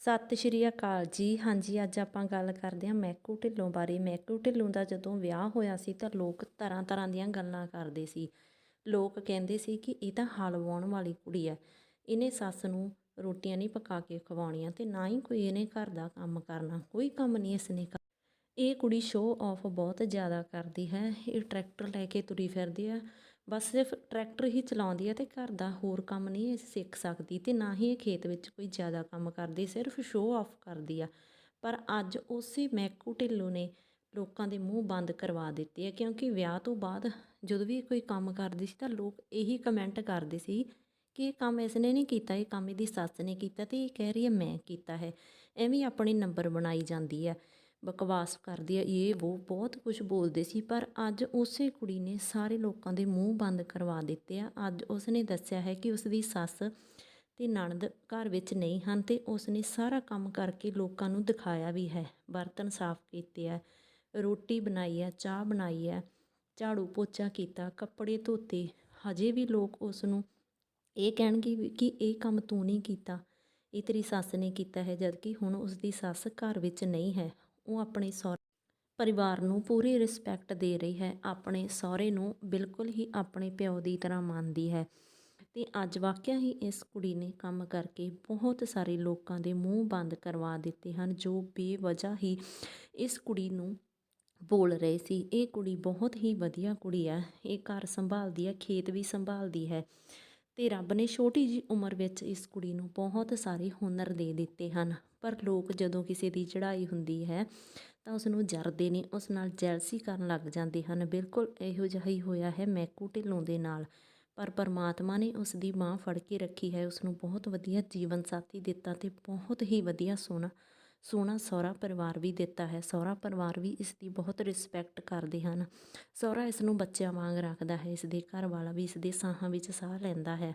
ਸਤਿ ਸ਼੍ਰੀ ਅਕਾਲ ਜੀ। ਹਾਂਜੀ, ਅੱਜ ਆਪਾਂ ਗੱਲ ਕਰਦੇ ਹਾਂ ਮੈਕੂ ਢਿੱਲੋਂ ਬਾਰੇ। ਮੈਕੂ ਢਿੱਲੋਂ ਦਾ ਜਦੋਂ ਵਿਆਹ ਹੋਇਆ ਸੀ ਤਾਂ ਲੋਕ ਤਰ੍ਹਾਂ ਤਰ੍ਹਾਂ ਦੀਆਂ ਗੱਲਾਂ ਕਰਦੇ ਸੀ। ਲੋਕ ਕਹਿੰਦੇ ਸੀ ਕਿ ਇਹ ਤਾਂ ਹਲ ਵਾਹੁਣ ਵਾਲੀ ਕੁੜੀ ਹੈ। ਇਹਨੇ ਸੱਸ ਨੂੰ ਰੋਟੀਆਂ ਨਹੀਂ ਪਕਾ ਕੇ ਖਵਾਉਣੀਆਂ ਤੇ ਨਾ ਹੀ ਕੋਈ ਇਹਨੇ ਘਰ ਦਾ ਕੰਮ ਕਰਨਾ। ਕੋਈ ਕੰਮ ਨਹੀਂ ਇਸਨੇ ਇਹ ਕੁੜੀ ਸ਼ੋਅ ਆਫ ਬਹੁਤ ਜ਼ਿਆਦਾ ਕਰਦੀ ਹੈ। ਇਹ ਟਰੈਕਟਰ ਲੈ ਕੇ ਤੁਰੀ ਫਿਰਦੀ ਹੈ। ਬਸ ਸਿਰਫ ਟਰੈਕਟਰ ਹੀ ਚਲਾਉਂਦੀ ਹੈ ਤੇ ਘਰ ਦਾ ਹੋਰ ਕੰਮ ਨਹੀਂ ਇਹ ਸਿੱਖ ਸਕਦੀ ਤੇ ਨਾ ਹੀ ਇਹ ਖੇਤ ਵਿੱਚ ਕੋਈ ਜ਼ਿਆਦਾ ਕੰਮ ਕਰਦੀ, ਸਿਰਫ ਸ਼ੋਅ ਆਫ ਕਰਦੀ ਆ। ਪਰ ਅੱਜ ਉਸੇ ਮੈਕੂ ਢਿੱਲੋਂ ਨੇ ਲੋਕਾਂ ਦੇ ਮੂੰਹ ਬੰਦ ਕਰਵਾ ਦਿੱਤੇ ਆ, ਕਿਉਂਕਿ ਵਿਆਹ ਤੋਂ ਬਾਅਦ ਜਦੋਂ ਵੀ ਕੋਈ ਕੰਮ ਕਰਦੀ ਸੀ ਤਾਂ ਲੋਕ ਇਹੀ ਕਮੈਂਟ ਕਰਦੇ ਸੀ ਕਿ ਇਹ ਕੰਮ ਇਸਨੇ ਨਹੀਂ ਕੀਤਾ, ਇਹ ਕੰਮ ਇਹਦੀ ਸੱਸ ਨੇ ਕੀਤਾ ਤੇ ਇਹ ਕਹਿ ਰਹੀ ਹੈ ਮੈਂ ਕੀਤਾ ਹੈ। ਐਵੇਂ ਆਪਣੇ ਨੰਬਰ ਬਣਾਈ ਜਾਂਦੀ ਹੈ। ਬਕਵਾਸ ਕਰਦੀ ਹੈ ਇਹ ਉਹ ਬਹੁਤ ਕੁਝ ਬੋਲਦੇ ਸੀ, ਪਰ ਅੱਜ ਉਸੇ ਕੁੜੀ ਨੇ ਸਾਰੇ ਲੋਕਾਂ ਦੇ ਮੂੰਹ ਬੰਦ ਕਰਵਾ ਦਿੱਤੇ ਆ। ਅੱਜ ਉਸਨੇ ਦੱਸਿਆ ਹੈ ਕਿ ਉਸ ਦੀ ਸੱਸ ਤੇ ਨਣਦ ਘਰ ਵਿੱਚ ਨਹੀਂ ਹਨ ਤੇ ਉਸਨੇ ਸਾਰਾ ਕੰਮ ਕਰਕੇ ਲੋਕਾਂ ਨੂੰ ਦਿਖਾਇਆ ਵੀ ਹੈ। ਬਰਤਨ ਸਾਫ਼ ਕੀਤੇ ਆ, ਰੋਟੀ ਬਣਾਈ ਆ, ਚਾਹ ਬਣਾਈ ਆ, ਝਾੜੂ ਪੋਚਾ ਕੀਤਾ, ਕੱਪੜੇ ਧੋਤੇ। ਹਜੇ ਵੀ ਲੋਕ ਉਸ ਨੂੰ ਇਹ ਕਹਿਣਗੇ ਵੀ ਕਿ ਇਹ ਕੰਮ ਤੂੰ ਨਹੀਂ ਕੀਤਾ, ਇਹ ਤੇਰੀ ਸੱਸ ਨੇ ਕੀਤਾ ਹੈ, ਜਦਕਿ ਹੁਣ ਉਸ ਦੀ ਸੱਸ ਘਰ ਵਿੱਚ ਨਹੀਂ ਹੈ। ਉਹ ਆਪਣੇ ਸਹੁਰੇ ਪਰਿਵਾਰ ਨੂੰ ਪੂਰੀ ਰਿਸਪੈਕਟ ਦੇ ਰਹੀ ਹੈ। ਆਪਣੇ ਸਹੁਰੇ ਨੂੰ ਬਿਲਕੁਲ ਹੀ ਆਪਣੇ ਪਿਓ ਦੀ ਤਰ੍ਹਾਂ ਮੰਨਦੀ ਹੈ। ਤੇ ਅੱਜ ਵਾਕਿਆ ਹੀ ਇਸ ਕੁੜੀ ਨੇ ਕੰਮ ਕਰਕੇ ਬਹੁਤ ਸਾਰੇ ਲੋਕਾਂ ਦੇ ਮੂੰਹ ਬੰਦ ਕਰਵਾ ਦਿੱਤੇ ਹਨ, ਜੋ ਬੇਵਜ੍ਹਾ ਹੀ ਇਸ ਕੁੜੀ ਨੂੰ ਬੋਲ ਰਹੇ ਸੀ। ਇਹ ਕੁੜੀ ਬਹੁਤ ਹੀ ਵਧੀਆ ਕੁੜੀ ਹੈ। ਇਹ ਘਰ ਸੰਭਾਲਦੀ ਹੈ, ਖੇਤ ਵੀ ਸੰਭਾਲਦੀ ਹੈ। ਤੇ ਰੱਬ ਨੇ ਛੋਟੀ ਜੀ ਉਮਰ ਵਿੱਚ ਇਸ ਕੁੜੀ ਨੂੰ ਬਹੁਤ ਸਾਰੇ ਹੁਨਰ ਦੇ ਦਿੱਤੇ ਹਨ। ਪਰ ਲੋਕ ਜਦੋਂ ਕਿਸੇ ਦੀ ਚੜ੍ਹਾਈ ਹੁੰਦੀ ਹੈ ਤਾਂ ਉਸ ਨੂੰ ਜਰਦੇ ਨੇ, ਉਸ ਨਾਲ ਜੈਲਸੀ ਕਰਨ ਲੱਗ ਜਾਂਦੇ ਹਨ। ਬਿਲਕੁਲ ਇਹੋ ਜਿਹਾ ਹੀ ਹੋਇਆ ਹੈ ਮੈਕੂ ਢਿੱਲੋਂ ਦੇ ਨਾਲ। ਪਰ ਪਰਮਾਤਮਾ ਨੇ ਉਸ ਦੀ ਬਾਹ ਫੜ ਕੇ ਰੱਖੀ ਹੈ ਉਸ ਨੂੰ ਬਹੁਤ ਵਧੀਆ ਜੀਵਨ ਸਾਥੀ ਦਿੱਤਾ ਤੇ ਬਹੁਤ ਹੀ ਵਧੀਆ ਸੋਹਣਾ ਸੋਹਣਾ ਸਹੁਰਾ ਪਰਿਵਾਰ ਵੀ ਦਿੱਤਾ ਹੈ। ਸਹੁਰਾ ਪਰਿਵਾਰ ਵੀ ਇਸ ਦੀ ਬਹੁਤ ਰਿਸਪੈਕਟ ਕਰਦੇ ਹਨ। ਸਹੁਰਾ ਇਸ ਨੂੰ ਬੱਚਿਆਂ ਵਾਂਗ ਰੱਖਦਾ ਹੈ। ਇਸ ਦੇ ਘਰ ਵਾਲਾ ਵੀ ਇਸ ਦੇ ਸਾਹਾਂ ਵਿੱਚ ਸਾਹ ਲੈਂਦਾ ਹੈ।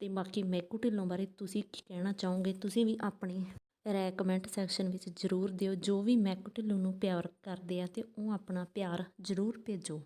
ਤੇ ਬਾਕੀ ਮੈਕੂ ਢਿੱਲੋਂ ਬਾਰੇ ਤੁਸੀਂ ਕੀ ਕਹਿਣਾ ਚਾਹੋਗੇ, ਤੁਸੀਂ ਵੀ ਆਪਣੀ ਰਾਏ ਕਮੈਂਟ ਸੈਕਸ਼ਨ ਵਿੱਚ ਜ਼ਰੂਰ ਦਿਓ। ਜੋ ਵੀ ਮੈਕੂ ਢਿੱਲੋਂ ਨੂੰ ਪਿਆਰ ਕਰਦੇ ਆ, ਤੇ ਉਹ ਆਪਣਾ ਪਿਆਰ ਜ਼ਰੂਰ ਭੇਜੋ।